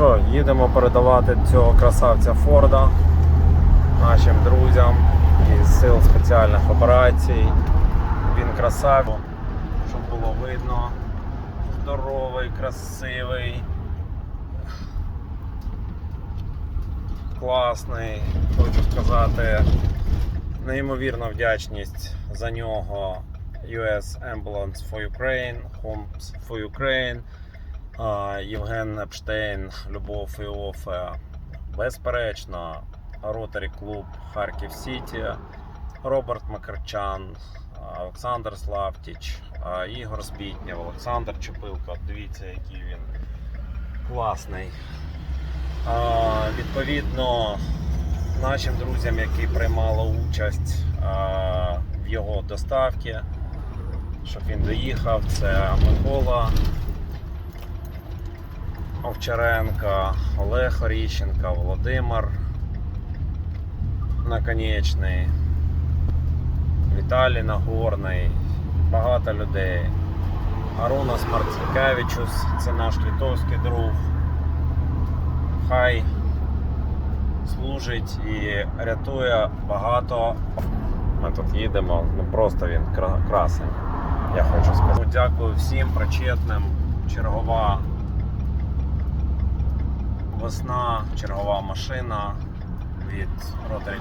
що, їдемо передавати цього красавця Форда нашим друзям із сил спеціальних операцій. Він красавець, щоб було видно. Здоровий, красивий. Класний, хочу сказати, неймовірна вдячність за нього US Ambulance for Ukraine, Homes for Ukraine, Євген Епштейн, Любов Іофе, безперечно, Ротарі Клуб Харків Сіті, Роберт Макарчан, Олександр Славтіч, Ігор Збітнєв, Олександр Чепилко. Дивіться, який він класний. Відповідно, нашим друзям, які приймали участь в його доставці, щоб він доїхав, це Микола Овчаренко, Олег Оріщенко, Володимир Наконечний, Віталій Нагорний, багато людей. Арунас Марцинкевичус, це наш литовський друг. Хай служить і рятує багато. Ми тут їдемо, ну просто він кра- красень, я хочу сказати. Дякую всім причетним. Чергова весна, чергова машина від Ротарі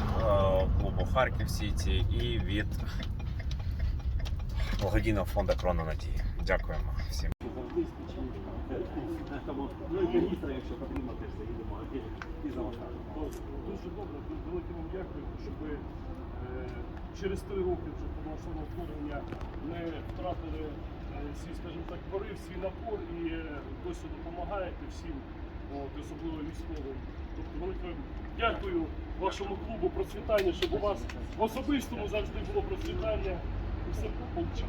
клубу Харків Сіті і від благодійного фонду Крона Надії. Дякуємо всім. Ну і каністра, якщо потрібно, теж заїдемо і завантажимо. Дуже добре, велике вам дякую, щоб е, через три роки вже повноцінного вторгнення не втратили е, свій, скажімо так, порив, свій напор і е, досі допомагаєте всім, от, особливо військовим. Тобто велике дякую вашому клубу процвітання, щоб у вас в особистому завжди було процвітання і все вийшло.